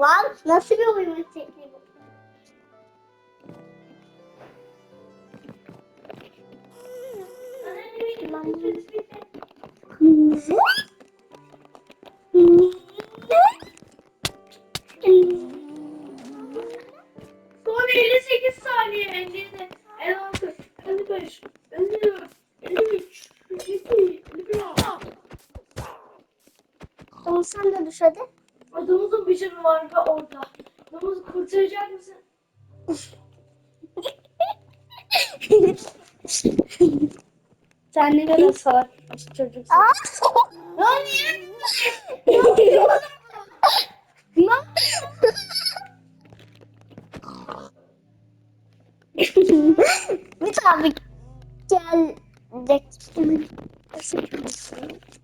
Lan nasıl bir oyun şekli bu? Kırmızı. Son 58 saniye. 57, 56, 55, 54, 53, 52, 51. Tamam sen de düş hadi. Adamızın bir canı var ve orada. Adamızı kurtaracak mısın? sen ne kadar salak çocuksun. Lan niye? Ne? bir bir gelecek.